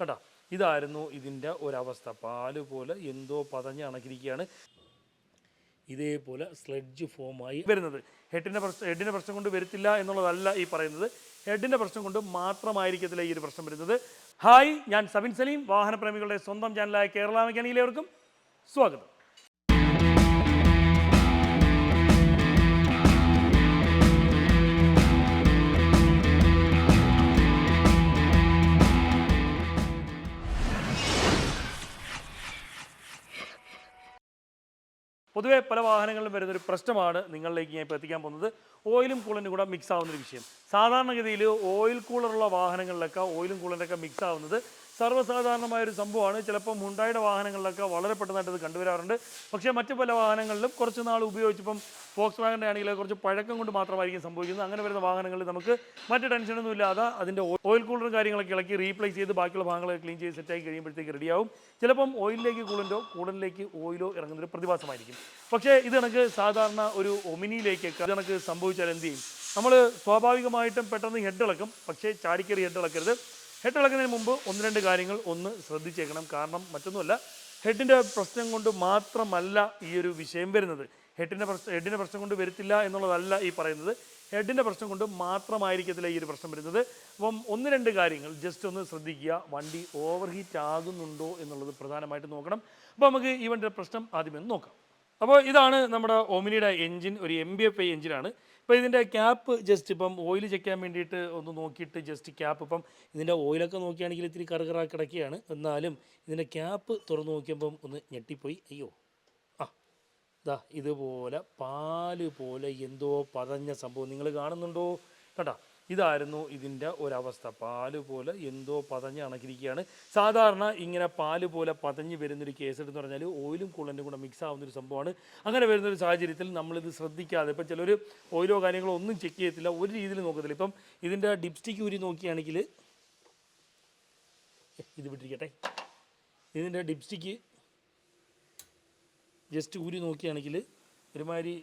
കേട്ടോ ഇതായിരുന്നു ഇതിന്റെ ഒരവസ്ഥ. പാൽ പോലെ എന്തോ പതഞ്ഞ് അണക്കിരിക്കുകയാണ് ഇതേപോലെ സ്ലെഡ്ജ് ഫോമായി വരുന്നത്. ഹെഡിന്റെ പ്രശ്നം ഹെഡിന്റെ പ്രശ്നം കൊണ്ട് വരത്തില്ല എന്നുള്ളതല്ല ഈ പറയുന്നത്. ഹെഡിന്റെ പ്രശ്നം കൊണ്ട് മാത്രമായിരിക്കത്തില്ല ഈ ഒരു പ്രശ്നം വരുന്നത്. ഹായ് ഞാൻ സബിൻ സലീം വാഹനപ്രേമികളുടെ സ്വന്തം ചാനലായ കേരള മെക്കാനിക്കിലേവർക്കും സ്വാഗതം. പൊതുവേ പല വാഹനങ്ങളിലും വരുന്നൊരു പ്രശ്നമാണ് നിങ്ങളിലേക്ക് ഞാൻ ഇപ്പോൾ എത്തിക്കാൻ പോകുന്നത്. ഓയിലും കൂളനും കൂടെ മിക്സ് ആവുന്നൊരു വിഷയം. സാധാരണഗതിയിൽ ഓയിൽ കൂളറുള്ള വാഹനങ്ങളിലൊക്കെ ഓയിലും കൂളനൊക്കെ മിക്സ് ആവുന്നത് സർവസാധാരണമായ ഒരു സംഭവമാണ്. ചിലപ്പം ഹുണ്ടായുടെ വാഹനങ്ങളിലൊക്കെ വളരെ പെട്ടെന്നായിട്ട് അത് കണ്ടുവരാറുണ്ട്. പക്ഷേ മറ്റു പല വാഹനങ്ങളിലും കുറച്ച് നാൾ ഉപയോഗിച്ചിപ്പം ഫോക്സ് വാഗന്റെ ആണെങ്കിൽ കുറച്ച് പഴക്കം കൊണ്ട് മാത്രമായിരിക്കും സംഭവിക്കുന്നത്. അങ്ങനെ വരുന്ന വാഹനങ്ങളിൽ നമുക്ക് മറ്റ് ടെൻഷനൊന്നും ഇല്ലാതെ അതിന്റെ ഓയിൽ കൂളറും കാര്യങ്ങളൊക്കെ ഇളക്കി റീപ്ലേസ് ചെയ്ത് ബാക്കിയുള്ള ഭാഗങ്ങളൊക്കെ ക്ലീൻ ചെയ്ത് സെറ്റായി കഴിയുമ്പോഴത്തേക്ക് റെഡിയാവും ചിലപ്പം ഓയിലിലേക്ക് കൂളന്റോ കൂളനിലേക്ക് ഓയിലോ ഇറങ്ങുന്നൊരു പ്രതിഭാസമായിരിക്കും. പക്ഷേ ഇത് കണക്ക് സാധാരണ ഒരു ഒമിനിയിലേക്കൊക്കെ ഇത് കണക്ക് സംഭവിച്ചാൽ എന്ത് ചെയ്യും? നമ്മൾ സ്വാഭാവികമായിട്ടും പെട്ടെന്ന് ഹെഡ് ഇളക്കും. പക്ഷേ ചാടിക്കറി ഹെഡ് ഇളക്കരുത്. ഹെഡ് മുമ്പ് ഒന്ന് രണ്ട് കാര്യങ്ങൾ ഒന്ന് ശ്രദ്ധിച്ചേക്കണം. കാരണം മറ്റൊന്നുമല്ല ഹെഡിന്റെ പ്രശ്നം കൊണ്ട് മാത്രമല്ല ഈ ഒരു വിഷയം വരുന്നത്. ഹെഡിന്റെ പ്രശ്നം ഹെഡിന്റെ പ്രശ്നം കൊണ്ട് വരത്തില്ല എന്നുള്ളതല്ല ഈ പറയുന്നത്. ഹെഡിന്റെ പ്രശ്നം കൊണ്ട് മാത്രമായിരിക്കത്തില്ല ഈ ഒരു പ്രശ്നം വരുന്നത്. അപ്പം ഒന്ന് രണ്ട് കാര്യങ്ങൾ ജസ്റ്റ് ഒന്ന് ശ്രദ്ധിക്കുക. വണ്ടി ഓവർ ഹീറ്റ് ആകുന്നുണ്ടോ എന്നുള്ളത് പ്രധാനമായിട്ട് നോക്കണം. അപ്പോൾ നമുക്ക് ഈ വണ്ടിയുടെ പ്രശ്നം ആദ്യമേ നോക്കാം. അപ്പോൾ ഇതാണ് നമ്മുടെ ഒമിനിയുടെ എഞ്ചിൻ ഒരു എം ബി എഫ് ഐ എഞ്ചിനാണ് ഇപ്പോൾ ഇതിന്റെ ക്യാപ്പ് ജസ്റ്റ് ഇപ്പം ഓയിൽ ചെക്കാൻ വേണ്ടിയിട്ട് ഒന്ന് നോക്കിയിട്ട് ജസ്റ്റ് ക്യാപ്പ് ഇപ്പം ഇതിന്റെ ഓയിലൊക്കെ നോക്കിയാണെങ്കിൽ ഇത്തിരി കറുകറ കിടക്കുകയാണ്. എന്നാലും ഇതിന്റെ ക്യാപ്പ് തുറന്ന് നോക്കിയപ്പം ഒന്ന് ഞെട്ടിപ്പോയി. അയ്യോ. ആ ഇതാ ഇതുപോലെ പാൽ പോലെ എന്തോ പതഞ്ഞ സംഭവം. നിങ്ങൾ കാണുന്നുണ്ടോ? കേട്ടോ ഇതായിരുന്നു ഇതിന്റെ ഒരവസ്ഥ. പാൽ പോലെ എന്തോ പതഞ്ഞ് അണക്കിരിക്കുകയാണ്. സാധാരണ ഇങ്ങനെ പാൽ പോലെ പതഞ്ഞ് വരുന്നൊരു എന്ന് പറഞ്ഞാൽ ഓയിലും കൂളന്റും കൂടെ മിക്സ് ആവുന്നൊരു സംഭവമാണ്. അങ്ങനെ വരുന്നൊരു സാഹചര്യത്തിൽ നമ്മളിത് ശ്രദ്ധിക്കാതെ ഇപ്പം ചിലർ ഓയിലോ കാര്യങ്ങളോ ഒന്നും ചെക്ക് ചെയ്യത്തില്ല. ഒരു രീതിയിൽ നോക്കത്തില്ല. ഇപ്പം ഇതിന്റെ ഡിപ്സ്റ്റിക്ക് ഊരി നോക്കുകയാണെങ്കിൽ ഇത് വിട്ടിരിക്കട്ടെ. ഇതിന്റെ ഡിപ്സ്റ്റിക്ക് ജസ്റ്റ് ഊരി നോക്കുകയാണെങ്കിൽ ഒരുമാതിരി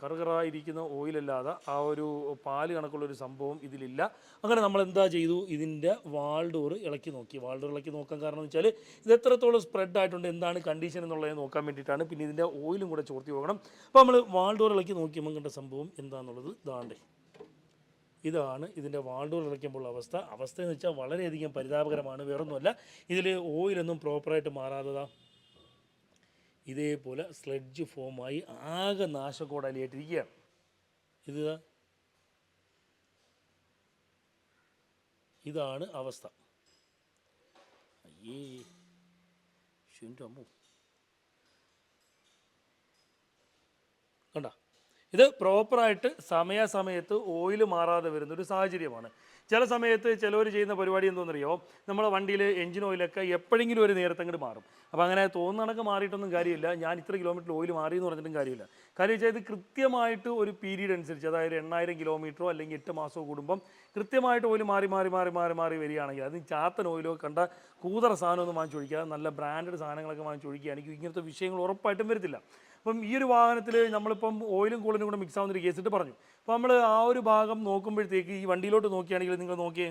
കറുകറായിരിക്കുന്ന ഓയിലല്ലാതെ ആ ഒരു പാൽ കണക്കുള്ളൊരു സംഭവം ഇതിലില്ല. അങ്ങനെ നമ്മൾ എന്താ ചെയ്തു? ഇതിന്റെ വാൾ ഡോർ ഇളക്കി നോക്കി. വാൾ ഡോർ ഇളക്കി നോക്കാൻ കാരണം എന്ന് വെച്ചാൽ ഇത് എത്രത്തോളം സ്പ്രെഡ് ആയിട്ടുണ്ട് എന്താണ് കണ്ടീഷൻ എന്നുള്ളത് നോക്കാൻ വേണ്ടിയിട്ടാണ് പിന്നെ ഇതിന്റെ ഓയിലും കൂടെ ചോർത്തി പോകണം അപ്പോൾ നമ്മൾ വാൾ ഡോർ ഇളക്കി നോക്കിയുമ്പോൾ കണ്ട സംഭവം എന്താണെന്നുള്ളത് ഇതാണ്ടേ. ഇതാണ് ഇതിന്റെ വാൾഡോർ ഇളയ്ക്കുമ്പോൾ അവസ്ഥ അവസ്ഥ. എന്ന് വെച്ചാൽ വളരെയധികം പരിതാപകരമാണ് വേറൊന്നുമല്ല. ഇതിൽ ഓയിലൊന്നും പ്രോപ്പറായിട്ട് മാറാത്തതാ. ഇതേപോലെ സ്ലെഡ്ജ് ഫോമായി ആകെ നാശക്കോടാലിയായിട്ടിരിക്കുകയാണ്. ഇത് ഇതാണ് അവസ്ഥ. അയ്യേ ശുന്റെ അമ്മു. കണ്ട? ഇത് പ്രോപ്പറായിട്ട് സമയാസമയത്ത് ഓയിൽ മാറാതെ വരുന്ന ഒരു സാഹചര്യമാണ്. ചില സമയത്ത് ചിലവർ ചെയ്യുന്ന പരിപാടി എന്തോന്നറിയോ? നമ്മളെ വണ്ടിയിൽ എഞ്ചിൻ ഓയിലൊക്കെ എപ്പോഴെങ്കിലും ഒരു നേരത്തെ അങ്ങോട്ട് മാറും. അപ്പോൾ അങ്ങനെ തോന്നണക്ക് മാറിയിട്ടൊന്നും കാര്യമില്ല. ഞാൻ ഇത്ര കിലോമീറ്റർ ഓയിൽ മാറി എന്ന് പറഞ്ഞിട്ടും കാര്യമില്ല. കാര്യം വെച്ചാൽ ഇത് കൃത്യമായിട്ട് ഒരു പീരീഡ് അനുസരിച്ച് അതായത് എണ്ണായിരം കിലോമീറ്ററോ അല്ലെങ്കിൽ എട്ട് മാസമോ കൂടുമ്പം കൃത്യമായിട്ട് ഓയിൽ മാറി മാറി മാറി മാറി മാറി വരികയാണെങ്കിൽ അത് ചാത്തൻ ഓയിലോ കണ്ട കൂതറ സാധനമൊന്നും വാങ്ങിച്ചു ഒഴിക്കാതെ നല്ല ബ്രാൻഡഡ് സാധനങ്ങളൊക്കെ വാങ്ങിച്ചു ഒഴിക്കുകയാണെങ്കിൽ ഇങ്ങനത്തെ വിഷയങ്ങൾ ഉറപ്പായിട്ടും വരത്തില്ല. അപ്പം ഈ ഒരു വാഹനത്തിൽ നമ്മളിപ്പം ഓയിലും കൂളിനും കൂടെ മിക്സ് ആ วน തിരിക്കുന്ന കേസ് ഇട്ട് പറഞ്ഞു. അപ്പോൾ നമ്മൾ ആ ഒരു ഭാഗം നോക്കുമ്പോഴത്തേക്ക് ഈ വണ്ടിയിലോട്ട് നോക്കിയാണെങ്കിൽ നിങ്ങൾ നോക്കിയേ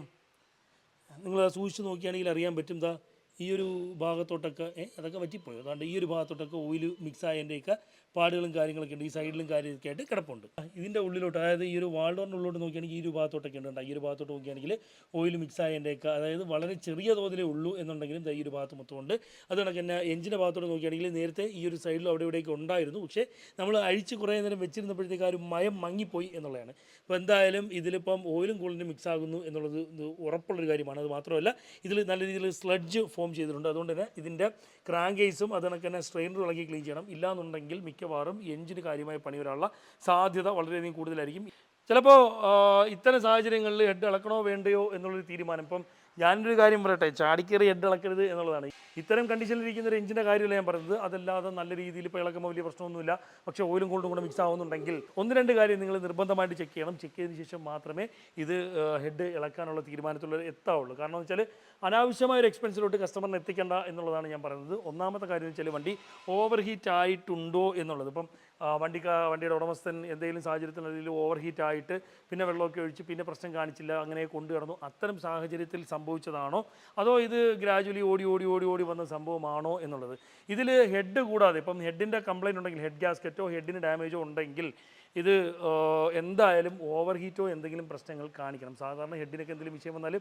നിങ്ങൾ സൂക്ഷിച്ച് നോക്കിയാണെങ്കിൽ അറിയാൻ പറ്റും. ദാ ഈ ഒരു ഭാഗത്തോട്ടൊക്കെ അതൊക്കെ വറ്റിപ്പോയി. അതുകൊണ്ട് ഈ ഒരു ഭാഗത്തോട്ടൊക്കെ ഓയിൽ മിക്സ് ആയതിന്റെയൊക്കെ പാടുകളും കാര്യങ്ങളൊക്കെ ഉണ്ട്. ഈ സൈഡിലും കാര്യമൊക്കെ ആയിട്ട് കിടപ്പുണ്ട്. ഇതിന്റെ ഉള്ളിലോട്ട് അതായത് ഈ ഒരു വാൾഡോറിന്റെ ഉള്ളിലോട്ട് നോക്കുകയാണെങ്കിൽ ഈ ഒരു ഭാഗത്തോട്ടൊക്കെ ഉണ്ട്. ഈ ഒരു ഭാഗത്തോട്ട് നോക്കുകയാണെങ്കിൽ ഓയിൽ മിക്സ് ആയതിന്റെയൊക്കെ അതായത് വളരെ ചെറിയ തോതിലേ ഉള്ളൂ എന്നുണ്ടെങ്കിലും ഈ ഒരു ഭാഗത്ത് മൊത്തം ഉണ്ട് അത് കണക്ക് തന്നെ എഞ്ചിന്റെ ഭാഗത്തോട്ട് നോക്കുകയാണെങ്കിൽ നേരത്തെ ഈ ഒരു സൈഡിലും അവിടെ ഇവിടെയൊക്കെ ഉണ്ടായിരുന്നു. പക്ഷേ നമ്മൾ അഴിച്ച് കുറേ നേരം വെച്ചിരുന്നപ്പോഴത്തേക്ക് ആ ഒരു മയം മങ്ങിപ്പോയി എന്നുള്ളതാണ്. അപ്പോൾ എന്തായാലും ഇതിലിപ്പം ഓയിലും കൂളിനും മിക്സ് ആകുന്നു എന്നുള്ളത് ഉറപ്പുള്ളൊരു കാര്യമാണ്. അത് മാത്രമല്ല ഇതിൽ നല്ല രീതിയിൽ സ്ലഡ്ജ് ഫോം ചെയ്തിട്ടുണ്ട്. അതുകൊണ്ട് തന്നെ ഇതിന്റെ ക്രാങ്കേസും അത് കണക്ക് തന്നെ സ്ട്രെയിനർ ഇളകി ക്ലീൻ ചെയ്യണം. ഇല്ലാന്നുണ്ടെങ്കിൽ മിക്കവാറും എഞ്ചിന് കാര്യമായ പണി വരാനുള്ള സാധ്യത വളരെയധികം കൂടുതലായിരിക്കും. ചിലപ്പോൾ ഇത്തരം സാഹചര്യങ്ങളിൽ ഹെഡ് ഇളക്കണോ വേണ്ടയോ എന്നുള്ളൊരു തീരുമാനം. ഇപ്പം ഞാനൊരു കാര്യം പറയട്ടെ ചാടിക്കേറി ഹെഡ് ഇളക്കരുത് എന്നുള്ളതാണ്. ഇത്തരം കണ്ടീഷനിൽ ഇരിക്കുന്ന ഒരു എഞ്ചിന്റെ കാര്യമല്ല ഞാൻ പറയുന്നത്. അതല്ലാതെ നല്ല രീതിയിൽ ഇപ്പോൾ ഇളക്കുമ്പോൾ വലിയ പ്രശ്നമൊന്നുമില്ല. പക്ഷേ ഓയിലും കൊണ്ടും കൂടെ മിക്സ് ആവുന്നുണ്ടെങ്കിൽ ഒന്ന് രണ്ട് കാര്യം നിങ്ങൾ നിർബന്ധമായിട്ട് ചെക്ക് ചെയ്യണം. ചെക്ക് ചെയ്തതിന് ശേഷം മാത്രമേ ഇത് ഹെഡ് ഇളക്കാനുള്ള തീരുമാനത്തിലുള്ള എത്താവുള്ളൂ. കാരണം വെച്ചാൽ അനാവശ്യമായ ഒരു എക്സ്പെൻസിലോട്ട് കസ്റ്റമറിന് എത്തിക്കേണ്ട എന്നുള്ളതാണ് ഞാൻ പറയുന്നത്. ഒന്നാമത്തെ കാര്യം വെച്ചാൽ വണ്ടി ഓവർ ഹീറ്റ് ആയിട്ടുണ്ടോ എന്നുള്ളത്. ഇപ്പം വണ്ടിക്കാ വണ്ടിയുടെ ഉടമസ്ഥൻ എന്തെങ്കിലും സാഹചര്യത്തിൽ അതിൽ ഓവർ ഹീറ്റ് ആയിട്ട് പിന്നെ വെള്ളമൊക്കെ ഒഴിച്ച് പിന്നെ പ്രശ്നം കാണിച്ചില്ല അങ്ങനെ കൊണ്ടു കിടന്നു അത്തരം സാഹചര്യത്തിൽ സംഭവിച്ചതാണോ? അതോ ഇത് ഗ്രാജുവലി ഓടി ഓടി ഓടി ഓടി വന്ന സംഭവമാണോ എന്നുള്ളത്. ഇതിൽ ഹെഡ് കൂടാതെ ഇപ്പം ഹെഡിന്റെ കംപ്ലയിന്റ് ഉണ്ടെങ്കിൽ ഹെഡ് ഗ്യാസ്കറ്റോ ഹെഡിന് ഡാമേജോ ഉണ്ടെങ്കിൽ ഇത് എന്തായാലും ഓവർ ഹീറ്റോ എന്തെങ്കിലും പ്രശ്നങ്ങൾ കാണിക്കണം. സാധാരണ ഹെഡിനൊക്കെ എന്തെങ്കിലും വിഷയം വന്നാൽ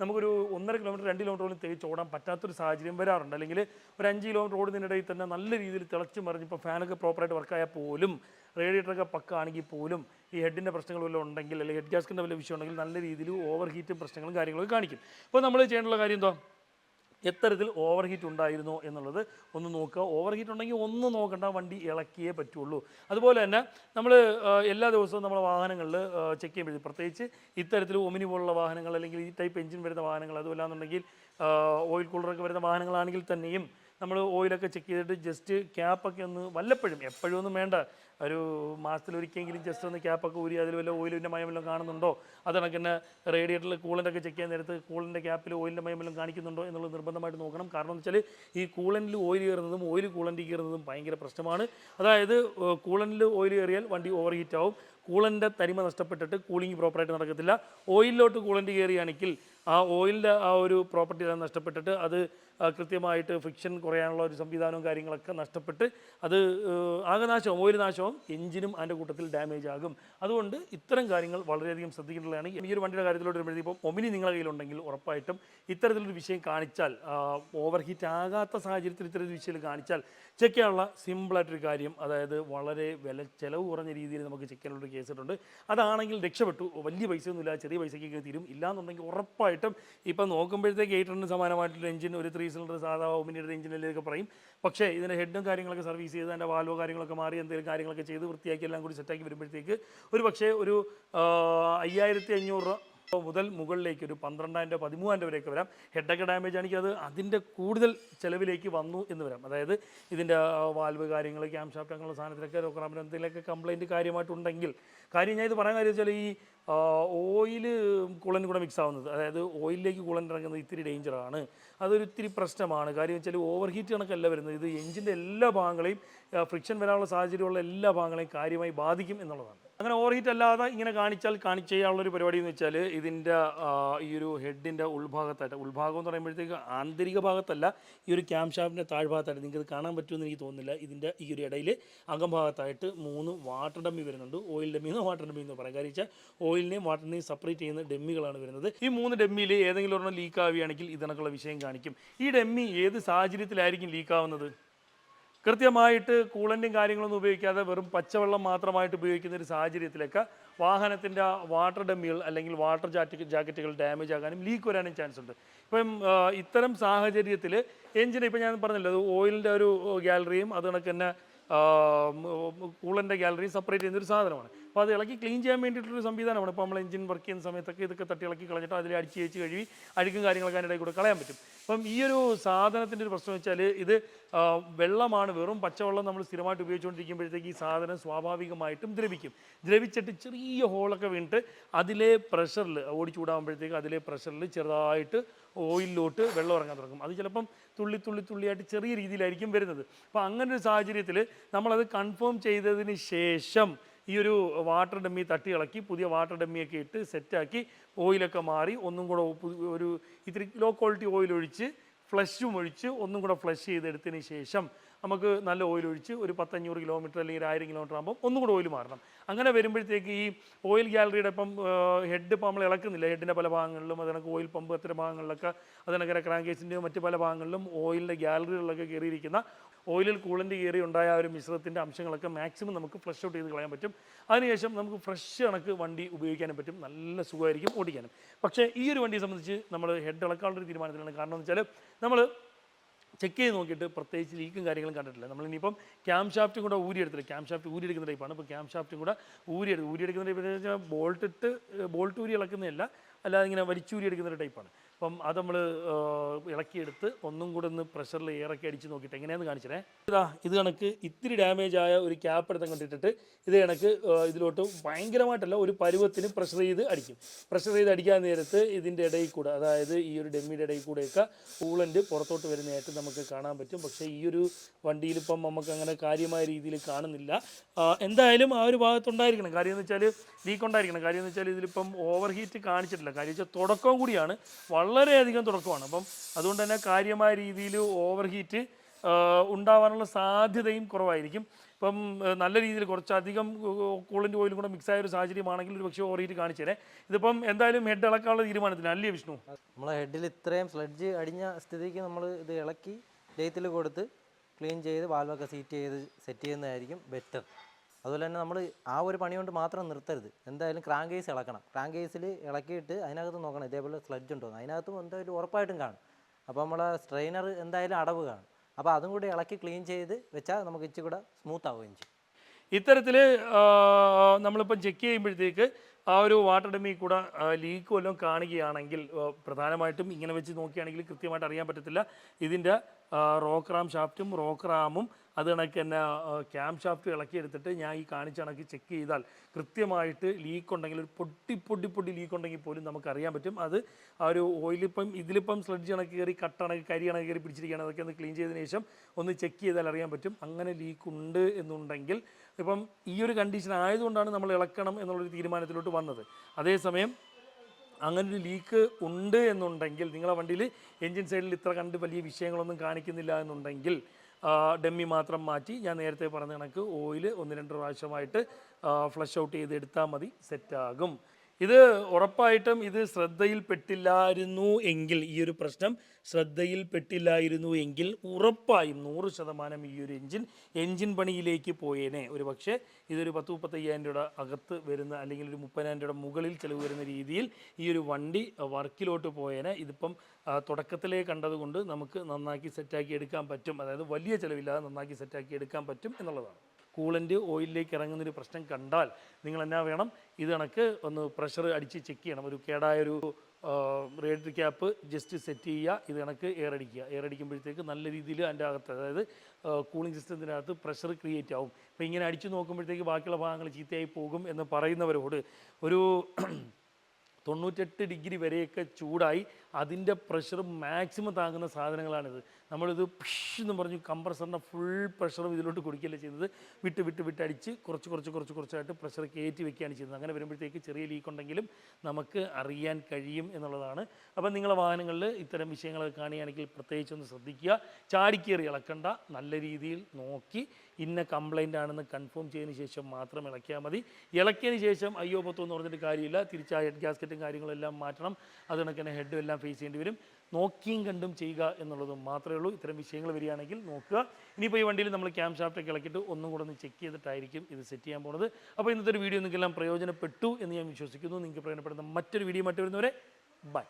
നമുക്കൊരു ഒന്നര കിലോമീറ്റർ രണ്ട് കിലോമീറ്റർ പോലും തേച്ച് ഓടാൻ പറ്റാത്തൊരു സാഹചര്യം വരാറുണ്ട്. അല്ലെങ്കിൽ ഒരു അഞ്ച് കിലോമീറ്റർ ഓടുന്നതിനിടയിൽ തന്നെ നല്ല രീതിയിൽ തിളച്ച് മറിഞ്ഞ് ഇപ്പോൾ ഫാനൊക്കെ പ്രോപ്പറായിട്ട് വർക്കായാൽ പോലും റേഡിയേറ്ററൊക്കെ പക്ക ആണെങ്കിൽ പോലും ഈ ഹെഡിന്റെ പ്രശ്നങ്ങൾ വല്ലതും ഉണ്ടെങ്കിൽ അല്ലെങ്കിൽ ഹെഡ് ഗ്യാസ്കിന്റെ വല്ല വിഷയം ഉണ്ടെങ്കിൽ നല്ല രീതിയിൽ ഓവർ ഹീറ്റും പ്രശ്നങ്ങളും കാര്യങ്ങളൊക്കെ കാണിക്കും. അപ്പോൾ നമ്മൾ ചെയ്യേണ്ടുള്ള കാര്യം എന്തോ? എത്തരത്തിൽ ഓവർ ഹീറ്റ് ഉണ്ടായിരുന്നോ എന്നുള്ളത് ഒന്ന് നോക്കുക. ഓവർ ഹീറ്റ് ഉണ്ടെങ്കിൽ ഒന്ന് നോക്കണ്ട വണ്ടി ഇളക്കിയേ പറ്റുള്ളൂ. അതുപോലെ തന്നെ നമ്മൾ എല്ലാ ദിവസവും നമ്മുടെ വാഹനങ്ങളിൽ ചെക്ക് ചെയ്യുമ്പോഴേ പ്രത്യേകിച്ച് ഇത്തരത്തിൽ ഒമിനി പോലുള്ള വാഹനങ്ങൾ അല്ലെങ്കിൽ ഈ ടൈപ്പ് എഞ്ചിൻ വരുന്ന വാഹനങ്ങൾ അതുമല്ലാന്നുണ്ടെങ്കിൽ ഓയിൽ കൂളറൊക്കെ വരുന്ന വാഹനങ്ങളാണെങ്കിൽ തന്നെയും നമ്മൾ ഓയിലൊക്കെ ചെക്ക് ചെയ്തിട്ട് ജസ്റ്റ് ക്യാപ്പൊക്കെ ഒന്ന് വല്ലപ്പോഴും എപ്പോഴും ഒന്നും വേണ്ട ഒരു മാസത്തിലൊരിക്കലെങ്കിലും ജസ്റ്റ് ഒന്ന് ക്യാപ്പൊക്കെ ഊരി അതിൽ വല്ല ഓയിലിന്റെ മയം വല്ലതും കാണുന്നുണ്ടോ? അത് കണക്കിന് റേഡിയേറ്ററിൽ കൂളന്റൊക്കെ ചെക്ക് ചെയ്യാൻ നേരത്ത് കൂളിന്റെ ക്യാപ്പിൽ ഓയിലിന്റെ മയം വല്ലതും കാണിക്കുന്നുണ്ടോ എന്നുള്ളത് നിർബന്ധമായിട്ട് നോക്കണം. കാരണം എന്ന് വെച്ചാൽ ഈ കൂളനിൽ ഓയിൽ കയറുന്നതും ഓയിൽ കൂളന്റിൽ കയറുന്നതും ഭയങ്കര പ്രശ്നമാണ്. അതായത് കൂളനിൽ ഓയിൽ കയറിയാൽ വണ്ടി ഓവർ ഹീറ്റ് ആവും കൂളന്റെ തരിമ നഷ്ടപ്പെട്ടിട്ട് കൂളിംഗ് പ്രോപ്പറായിട്ട് നടക്കത്തില്ല. ഓയിലിലോട്ട് കൂളന്റ് കയറിയാണെങ്കിൽ ആ ഓയിലിന്റെ ആ ഒരു പ്രോപ്പർട്ടി നഷ്ടപ്പെട്ടിട്ട് അത് കൃത്യമായിട്ട് ഫിക്ഷൻ കുറയാനുള്ള ഒരു സംവിധാനവും കാര്യങ്ങളൊക്കെ നഷ്ടപ്പെട്ട് അത് ഏഹ്, ഓയിൽ നാശവും നാശവും എഞ്ചിനും അതിന്റെ കൂട്ടത്തിൽ ഡാമേജ് ആകും. അതുകൊണ്ട് ഇത്തരം കാര്യങ്ങൾ വളരെയധികം ശ്രദ്ധിക്കേണ്ടതാണ്. ഈ ഒരു വണ്ടിയുടെ കാര്യത്തിലോട്ട് വരുമ്പോഴത്തേക്കും ഇപ്പോൾ ഒമിനി നിങ്ങളുടെ കയ്യിലുണ്ടെങ്കിൽ ഉറപ്പായിട്ടും ഇത്തരത്തിലൊരു വിഷയം കാണിച്ചാൽ ഓവർ ഹീറ്റ് ആകാത്ത സാഹചര്യത്തിൽ ഇത്തരത്തിൽ വിഷയം കാണിച്ചാൽ ചെക്ക് ചെയ്യാനുള്ള സിമ്പിളായിട്ടൊരു കാര്യം അതായത് വളരെ വില ചിലവ് കുറഞ്ഞ രീതിയിൽ നമുക്ക് ചെക്ക് ചെയ്യാനുള്ളൊരു കേസ് ഇട്ടുണ്ട്. അതാണെങ്കിൽ രക്ഷപ്പെട്ടു. വലിയ പൈസയൊന്നുമില്ല. ചെറിയ പൈസയ്ക്ക് തീരും. ഇല്ലാന്നുണ്ടെങ്കിൽ ഉറപ്പായിട്ടും ഇപ്പം നോക്കുമ്പോഴത്തേക്ക് എയ്റ്റ് ഹൺഡ്രഡ് സമാനമായിട്ടുള്ള എഞ്ചിൻ ഒരു ത്രീ സിലിണ്ടർ സാധാ ഒമിനിയുടെ എഞ്ചിനിലേക്ക് പറയും. പക്ഷേ ഇതിന്റെ ഹെഡും കാര്യങ്ങളൊക്കെ സർവീസ് ചെയ്ത് അതിന്റെ വാൽവോ കാര്യങ്ങളൊക്കെ മാറി എന്തെങ്കിലും കാര്യങ്ങളൊക്കെ ചെയ്ത് വൃത്തിയാക്കി എല്ലാം കൂടി സെറ്റാക്കി വരുമ്പോഴത്തേക്ക് ഒരു പക്ഷേ ഒരു അയ്യായിരത്തി അഞ്ഞൂറ് മുതൽ മുകളിലേക്ക് ഒരു പന്ത്രണ്ടായിരം രൂപ പതിമൂവായിരം രൂപ വരെയൊക്കെ വരാം. ഹെഡൊക്കെ ഡാമേജ് ആണെങ്കിൽ അത് അതിന്റെ കൂടുതൽ ചിലവിലേക്ക് വന്നു എന്ന് വരാം. അതായത് ഇതിന്റെ വാൽവ് കാര്യങ്ങൾ ക്യാം ഷാഫ്റ്റ് അങ്ങനെയുള്ള സാധനത്തിലൊക്കെ റോക്കറാമിന് എന്തെങ്കിലുമൊക്കെ കംപ്ലയിന്റ് കാര്യമായിട്ടുണ്ടെങ്കിൽ കാര്യം ഞാൻ ഇത് പറയാൻ കാര്യം വെച്ചാൽ ഈ ഓയിൽ കുളൻ കൂടെ മിക്സ് ആവുന്നത് അതായത് ഓയിലിലേക്ക് കുളൻ ഇറങ്ങുന്നത് ഇത്തിരി ഡേഞ്ചറാണ് അതൊരു ഇത്തിരി പ്രശ്നമാണ്. കാര്യം വെച്ചാൽ ഓവർ ഹീറ്റ് കണക്കല്ല വരുന്നത്. ഇത് എഞ്ചിന്റെ എല്ലാ ഭാഗങ്ങളെയും ഫ്രിക്ഷൻ വരാനുള്ള സാഹചര്യമുള്ള എല്ലാ ഭാഗങ്ങളെയും കാര്യമായി ബാധിക്കും എന്നുള്ളതാണ്. അങ്ങനെ ഓവർ ഹീറ്റ് അല്ലാതെ ഇങ്ങനെ കാണിച്ചാൽ കാണിച്ച് ചെയ്യാനുള്ളൊരു പരിപാടി എന്ന് വെച്ചാൽ ഇതിന്റെ ഈ ഒരു ഹെഡിന്റെ ഉൾഭാഗത്തായിട്ട് ഉൾഭാഗം എന്ന് പറയുമ്പോഴത്തേക്ക് ആന്തരിക ഭാഗത്തല്ല ഈ ഒരു ക്യാം ഷാഫ്റ്റിന്റെ താഴ്ഭാഗത്തായിട്ട് നിങ്ങൾക്ക് ഇത് കാണാൻ പറ്റുമെന്ന് എനിക്ക് തോന്നുന്നില്ല. ഇതിന്റെ ഈ ഒരു ഇടയിൽ അകംഭാഗത്തായിട്ട് മൂന്ന് വാട്ടർ ഡമ്മി വരുന്നുണ്ട്. ഓയിൽ ഡമ്മി എന്നോ വാട്ടർ ഡമ്മി എന്ന് പറയാം. കാര്യം ഓയിലിനെയും വാട്ടറിനെയും സെപ്പറേറ്റ് ചെയ്യുന്ന ഡമ്മികളാണ് വരുന്നത്. ഈ മൂന്ന് ഡമ്മിയിൽ ഏതെങ്കിലും ഒരെണ്ണം ലീക്ക് ആവുകയാണെങ്കിൽ ഇതിനൊക്കെയുള്ള വിഷയം കാണിക്കും. ഈ ഡെമ്മി ഏത് സാഹചര്യത്തിലായിരിക്കും ലീക്കാവുന്നത്? കൃത്യമായിട്ട് കൂളന്റും കാര്യങ്ങളൊന്നും ഉപയോഗിക്കാതെ വെറും പച്ചവെള്ളം മാത്രമായിട്ട് ഉപയോഗിക്കുന്ന ഒരു സാഹചര്യത്തിലൊക്കെ വാഹനത്തിന്റെ വാട്ടർ ഡമ്മികൾ അല്ലെങ്കിൽ വാട്ടർ ജാറ്റ് ജാക്കറ്റുകൾ ഡാമേജ് ആകാനും ലീക്ക് വരാനും ചാൻസ് ഉണ്ട്. ഇപ്പം ഇത്തരം സാഹചര്യത്തിൽ എഞ്ചിന് ഇപ്പം ഞാൻ പറഞ്ഞല്ലോ അത് ഓയിലിന്റെ ഒരു ഗാലറിയും അത് കണക്ക് തന്നെ കൂളന്റെ ഗാലറിയും സെപ്പറേറ്റ് ചെയ്യുന്ന ഒരു സാധനമാണ്. അപ്പോൾ അത് ഇളക്കി ക്ലീൻ ചെയ്യാൻ വേണ്ടിയിട്ടൊരു സംവിധാനമാണ്. ഇപ്പോൾ നമ്മൾ എഞ്ചിൻ വർക്ക് ചെയ്യുന്ന സമയത്തൊക്കെ ഇതൊക്കെ തട്ടി ഇളക്കി കളഞ്ഞിട്ട് അതിൽ അടിച്ച് ചേച്ച് കഴുകി അഴുക്കും കാര്യങ്ങളൊക്കെ അതിന്റെ കൂടെ കളയാൻ പറ്റും. അപ്പം ഈ ഒരു സാധനത്തിന്റെ ഒരു പ്രശ്നം വെച്ചാൽ ഇത് വെള്ളമാണ്. വെറും പച്ചവെള്ളം നമ്മൾ സ്ഥിരമായിട്ട് ഉപയോഗിച്ചുകൊണ്ടിരിക്കുമ്പോഴത്തേക്ക് ഈ സാധനം സ്വാഭാവികമായിട്ടും ദ്രവിക്കും. ദ്രവിച്ചിട്ട് ചെറിയ ഹോളൊക്കെ വീണിട്ട് അതിലെ പ്രഷറിൽ ഓടിച്ചൂടാകുമ്പോഴത്തേക്ക് അതിലെ പ്രഷറിൽ ചെറുതായിട്ട് ഓയിലിലോട്ട് വെള്ളം ഇറങ്ങാൻ തുടങ്ങും. അത് ചിലപ്പം തുള്ളി തുള്ളി തുള്ളിയായിട്ട് ചെറിയ രീതിയിലായിരിക്കും വരുന്നത്. അപ്പോൾ അങ്ങനെ ഒരു സാഹചര്യത്തിൽ നമ്മളത് കൺഫേം ചെയ്തതിന് ശേഷം ഈ ഒരു വാട്ടർ ഡമ്മി തട്ടി ഇളക്കി പുതിയ വാട്ടർ ഡമ്മിയൊക്കെ ഇട്ട് സെറ്റാക്കി ഓയിലൊക്കെ മാറി ഒന്നും കൂടെ ഒരു ഇത്തിരി ലോ ക്വാളിറ്റി ഓയിൽ ഒഴിച്ച് ഫ്ലഷും ഒഴിച്ച് ഒന്നും കൂടെ ഫ്ലഷ് ചെയ്തെടുത്തതിന് ശേഷം നമുക്ക് നല്ല ഓയിൽ ഒഴിച്ച് ഒരു പത്തഞ്ഞൂറ് കിലോമീറ്റർ അല്ലെങ്കിൽ ആയിരം കിലോമീറ്റർ ആകുമ്പോൾ ഒന്നുകൂടെ ഓയിൽ മാറണം. അങ്ങനെ വരുമ്പോഴത്തേക്ക് ഈ ഓയിൽ ഗ്യാലറിയുടെ ഇപ്പം ഹെഡ് ഇപ്പം നമ്മൾ ഇളക്കുന്നില്ല. ഹെഡിന്റെ പല ഭാഗങ്ങളിലും അതിനൊക്കെ ഓയിൽ പമ്പ് അത്തരം ഭാഗങ്ങളിലൊക്കെ അതിനൊക്കെ ക്രാങ്കേസിന്റെയോ മറ്റ് പല ഭാഗങ്ങളിലും ഓയിലിന്റെ ഗ്യാലറികളിലൊക്കെ കയറിയിരിക്കുന്ന ഓയിലിൽ കൂളന്റ് കയറി ഉണ്ടായ ഒരു മിശ്രിതത്തിന്റെ അംശങ്ങളൊക്കെ മാക്സിമം നമുക്ക് ഫ്ലഷ് ഔട്ട് ചെയ്ത് കളയാൻ പറ്റും. അതിനുശേഷം നമുക്ക് ഫ്രഷ് കണക്ക് വണ്ടി ഉപയോഗിക്കാനും പറ്റും. നല്ല സുഖമായിരിക്കും ഓടിക്കാനും. പക്ഷേ ഈ ഒരു വണ്ടിയെ സംബന്ധിച്ച് നമ്മൾ ഹെഡ് ഇളക്കാനുള്ള ഒരു തീരുമാനത്തിലാണ്. കാരണം എന്ന് വെച്ചാൽ നമ്മൾ ചെക്ക് ചെയ്ത് നോക്കിയിട്ട് പ്രത്യേകിച്ച് ലീക്കും കാര്യങ്ങളും കണ്ടിട്ടില്ല. നമ്മൾ ഇനിയിപ്പം ക്യാം ഷാഫ്റ്റും കൂടെ ഊരിയെടുത്തില്ല. ക്യാം ഷാഫ്റ്റ് ഊരിയെടുക്കുന്ന ടൈപ്പാണ് ഇപ്പോൾ ക്യാം ഷാഫ്റ്റും കൂടെ ഊരിയെടുക്കും ഊരിയെടുക്കുന്ന ടൈപ്പ് എന്ന് വെച്ചാൽ ബോൾട്ടിട്ട് ബോൾട്ട് ഊരി ഇളക്കുന്നതല്ല. അല്ലാതെ ഇങ്ങനെ വലിച്ചൂരി എടുക്കുന്ന ഒരു ടൈപ്പാണ് അപ്പം അത് നമ്മൾ ഇളക്കിയെടുത്ത് ഒന്നും കൂടെ ഒന്ന് പ്രഷറിൽ ഇറക്കി അടിച്ച് നോക്കിയിട്ട് എങ്ങനെയാന്ന് കാണിച്ചേ ഇതാ ഇത് കണക്ക് ഇത്തിരി ഡാമേജ് ആയ ഒരു ക്യാപ്പ് എടുത്ത് കണ്ടിട്ടിട്ട് ഇത് കണക്ക് ഇതിലോട്ട് ഭയങ്കരമായിട്ടല്ല ഒരു പരുവത്തിന് പ്രഷർ ചെയ്ത് അടിക്കും. പ്രഷർ ചെയ്ത് അടിക്കാൻ നേരത്ത് ഇതിന്റെ ഇടയിൽ കൂടെ അതായത് ഈ ഒരു ഡെമ്മിയുടെ ഇടയിൽ കൂടെയൊക്കെ കൂളന്റ് പുറത്തോട്ട് വരുന്നതായിട്ട് നമുക്ക് കാണാൻ പറ്റും. പക്ഷേ ഈ ഒരു വണ്ടിയിൽ ഇപ്പം നമുക്ക് അങ്ങനെ കാര്യമായ രീതിയിൽ കാണുന്നില്ല. എന്തായാലും ആ ഒരു ഭാഗത്തുണ്ടായിരിക്കണം. കാര്യം എന്ന് വെച്ചാൽ ലീക്ക് ഉണ്ടായിരിക്കണം. കാര്യം എന്ന് വെച്ചാൽ ഇതിലിപ്പം ഓവർ ഹീറ്റ് കാണിച്ചിട്ടില്ല. കാര്യം വെച്ചാൽ തുടക്കം കൂടിയാണ്. വളരെയധികം തുടക്കമാണ്. അപ്പം അതുകൊണ്ട് തന്നെ കാര്യമായ രീതിയിൽ ഓവർ ഹീറ്റ് ഉണ്ടാവാനുള്ള സാധ്യതയും കുറവായിരിക്കും. ഇപ്പം നല്ല രീതിയിൽ കുറച്ചധികം കൂളിന്റെ ഓയിലും കൂടെ മിക്സ് ആയ ഒരു സാഹചര്യമാണെങ്കിൽ ഒരു പക്ഷേ ഓവർ ഹീറ്റ് തരാം ഇതിപ്പം എന്തായാലും ഹെഡ് ഇളക്കാനുള്ള തീരുമാനത്തിന് അല്ലേ വിഷ്ണു? നമ്മളെ ഹെഡിൽ ഇത്രയും സ്ലഡ്ജ് അടിഞ്ഞ സ്ഥിതിക്ക് നമ്മൾ ഇത് ഇളക്കി ലെയ്ത്തിൽ കൊടുത്ത് ക്ലീൻ ചെയ്ത് വാൽവൊക്കെ സീറ്റ് ചെയ്ത് സെറ്റ് ചെയ്യുന്നതായിരിക്കും ബെറ്റർ അതുപോലെ തന്നെ നമ്മൾ ആ ഒരു പണി കൊണ്ട് മാത്രം നിർത്തരുത്. എന്തായാലും ക്രാങ്ക് കേസ് ഇളക്കണം. ക്രാങ്ക് കേസിൽ ഇളക്കിയിട്ട് അതിനകത്ത് നോക്കണം. ഇതേപോലെ സ്ലഡ്ജ് ഉണ്ടോ. അതിനകത്തും എന്തായാലും ഉറപ്പായിട്ടും കാണും. അപ്പോൾ നമ്മളെ സ്ട്രെയിനർ എന്തായാലും അടവ് കാണും. അപ്പോൾ അതും കൂടി ഇളക്കി ക്ലീൻ ചെയ്ത് വെച്ചാൽ നമുക്ക് ഇച്ചിരി കൂടെ സ്മൂത്ത് ആവുകയും ചെയ്യും. ഇത്തരത്തിൽ നമ്മളിപ്പം ചെക്ക് ചെയ്യുമ്പോഴത്തേക്ക് ആ ഒരു വാട്ടർ ഡമ്മി കൂടെ ലീക്ക് വല്ലതും കാണുകയാണെങ്കിൽ പ്രധാനമായിട്ടും ഇങ്ങനെ വെച്ച് നോക്കുകയാണെങ്കിൽ കൃത്യമായിട്ട് അറിയാൻ പറ്റത്തില്ല. ഇതിന്റെ റോക്ക് റാം ഷാഫ്റ്റും റോക്ക് റാമും അത് കണക്ക് തന്നെ ക്യാം ഷാഫ്റ്റ് ഇളക്കിയെടുത്തിട്ട് ഞാൻ ഈ കാണിച്ച കണക്ക് ചെക്ക് ചെയ്താൽ കൃത്യമായിട്ട് ലീക്ക് ഉണ്ടെങ്കിൽ ഒരു പൊട്ടി പൊട്ടി പൊട്ടി ലീക്ക് ഉണ്ടെങ്കിൽ പോലും നമുക്ക് അറിയാൻ പറ്റും. അത് ആ ഒരു ഓയിലിപ്പം ഇതിലിപ്പം സ്ലഡ്ജ് കണക്ക് കയറി കട്ടണക്ക് കരി കണക്ക് കയറി പിടിച്ചിരിക്കുകയാണ്. അതൊക്കെ ഒന്ന് ക്ലീൻ ചെയ്തതിന് ശേഷം ഒന്ന് ചെക്ക് ചെയ്താൽ അറിയാൻ പറ്റും. അങ്ങനെ ലീക്ക് ഉണ്ട് എന്നുണ്ടെങ്കിൽ ഇപ്പം ഈ ഒരു കണ്ടീഷൻ ആയതുകൊണ്ടാണ് നമ്മൾ ഇളക്കണം എന്നുള്ളൊരു തീരുമാനത്തിലോട്ട് വന്നത്. അതേസമയം അങ്ങനെ ഒരു ലീക്ക് ഉണ്ട് എന്നുണ്ടെങ്കിൽ നിങ്ങളെ വണ്ടിയിൽ എൻജിൻ സൈഡിൽ ഇത്ര കണ്ട് വലിയ വിഷയങ്ങളൊന്നും കാണിക്കുന്നില്ല എന്നുണ്ടെങ്കിൽ ഡമ്മി മാത്രം മാറ്റി ഞാൻ നേരത്തെ പറഞ്ഞ കണക്ക് ഓയിൽ ഒന്ന് രണ്ട് പ്രാവശ്യമായിട്ട് ഫ്ലഷ് ഔട്ട് ചെയ്ത് എടുത്താൽ മതി സെറ്റാകും ഇത് ഉറപ്പായിട്ടും ഇത് ശ്രദ്ധയിൽപ്പെട്ടില്ലായിരുന്നു എങ്കിൽ ഈ ഒരു പ്രശ്നം ശ്രദ്ധയിൽപ്പെട്ടില്ലായിരുന്നു എങ്കിൽ ഉറപ്പായും നൂറ് ശതമാനം ഈ ഒരു എൻജിൻ എൻജിൻ പണിയിലേക്ക് പോയേനെ. ഒരു പക്ഷേ ഇതൊരു പത്ത് മുപ്പത്തയ്യായിരം രൂപയുടെ അകത്ത് വരുന്ന അല്ലെങ്കിൽ ഒരു മുപ്പതിനായിരം രൂപയുടെ മുകളിൽ ചിലവ് വരുന്ന രീതിയിൽ ഈ ഒരു വണ്ടി വർക്കിലോട്ട് പോയേനെ. ഇതിപ്പം തുടക്കത്തിലേ കണ്ടതുകൊണ്ട് നമുക്ക് നന്നാക്കി സെറ്റാക്കി എടുക്കാൻ പറ്റും. അതായത് വലിയ ചിലവില്ലാതെ നന്നാക്കി സെറ്റാക്കി എടുക്കാൻ പറ്റും എന്നുള്ളതാണ്. കൂളന്റ് ഓയിലിലേക്ക് ഇറങ്ങുന്നൊരു പ്രശ്നം കണ്ടാൽ നിങ്ങൾ എന്നാ വേണം? ഇത് കണക്ക് ഒന്ന് പ്രഷർ അടിച്ച് ചെക്ക് ചെയ്യണം. ഒരു കേടായൊരു റേഡിയർ ക്യാപ്പ് ജസ്റ്റ് സെറ്റ് ചെയ്യുക. ഇത് കണക്ക് എയർ അടിക്കുക. എയർ അടിക്കുമ്പോഴത്തേക്ക് നല്ല രീതിയിൽ അതിന്റെ അകത്ത് അതായത് കൂളിംഗ് അകത്ത് പ്രഷർ ക്രിയേറ്റ് ആവും. അപ്പോൾ ഇങ്ങനെ അടിച്ചു നോക്കുമ്പോഴത്തേക്ക് ബാക്കിയുള്ള ഭാഗങ്ങൾ ചീത്തയായി പോകും എന്ന് പറയുന്നവരോട് ഒരു തൊണ്ണൂറ്റെട്ട് ഡിഗ്രി വരെയൊക്കെ ചൂടായി അതിന്റെ പ്രഷർ മാക്സിമം താങ്ങുന്ന സാധനങ്ങളാണിത്. നമ്മളിത് പിഷ് എന്ന് പറഞ്ഞ് കംപ്രസറിന്റെ ഫുൾ പ്രഷറും ഇതിലോട്ട് കൊടുക്കുകയല്ല ചെയ്യുന്നത്? വിട്ട് വിട്ട് വിട്ട് അടിച്ച് കുറച്ച് കുറച്ച് കുറച്ച് കുറച്ചായിട്ട് പ്രഷർ കയറ്റി വെക്കുകയാണ് ചെയ്യുന്നത്. അങ്ങനെ വരുമ്പോഴത്തേക്ക് ചെറിയ ലീക്ക് ഉണ്ടെങ്കിലും നമുക്ക് അറിയാൻ കഴിയും എന്നുള്ളതാണ്. അപ്പം നിങ്ങളെ വാഹനങ്ങളിൽ ഇത്തരം വിഷയങ്ങളൊക്കെ കാണുകയാണെങ്കിൽ പ്രത്യേകിച്ച് ഒന്ന് ശ്രദ്ധിക്കുക. ചാടിക്കേറി ഇളക്കണ്ട. നല്ല രീതിയിൽ നോക്കി. ഇന്ന കംപ്ലൈന്റ് ആണെന്ന് കൺഫേം ചെയ്തതിന് ശേഷം മാത്രം ഇളക്കിയാൽ മതി. ഇളക്കിയതിന് ശേഷം അയ്യോ പത്തോ എന്ന് പറഞ്ഞിട്ട് കാര്യമില്ല. തിരിച്ച് ഹെഡ് ഗ്യാസ്കറ്റും കാര്യങ്ങളെല്ലാം മാറ്റണം. അതുകൊണ്ടൊക്കെ തന്നെ ഹെഡും എല്ലാം ഫേസ് ചെയ്യേണ്ടി വരും. നോക്കിയും കണ്ടും ചെയ്യുക എന്നുള്ളത് മാത്രമേ ഉള്ളൂ. ഇത്തരം വിഷയങ്ങൾ വരികയാണെങ്കിൽ നോക്കുക. ഇനിയിപ്പോൾ ഈ വണ്ടിയിൽ നമ്മൾ ക്യാം ഷാഫ്റ്റൊക്കെ ഇളക്കിയിട്ട് ഒന്നും കൂടെ ഒന്ന് ചെക്ക് ചെയ്തിട്ടായിരിക്കും ഇത് സെറ്റ് ചെയ്യാൻ പോകുന്നത്. അപ്പോൾ ഇന്നത്തെ ഒരു വീഡിയോ നിങ്ങൾക്കെല്ലാം പ്രയോജനപ്പെട്ടു എന്ന് ഞാൻ വിശ്വസിക്കുന്നു. നിങ്ങൾക്ക് പ്രയോജനപ്പെടുന്ന മറ്റൊരു വീഡിയോ മറ്റു വരുന്നവരെ ബൈ.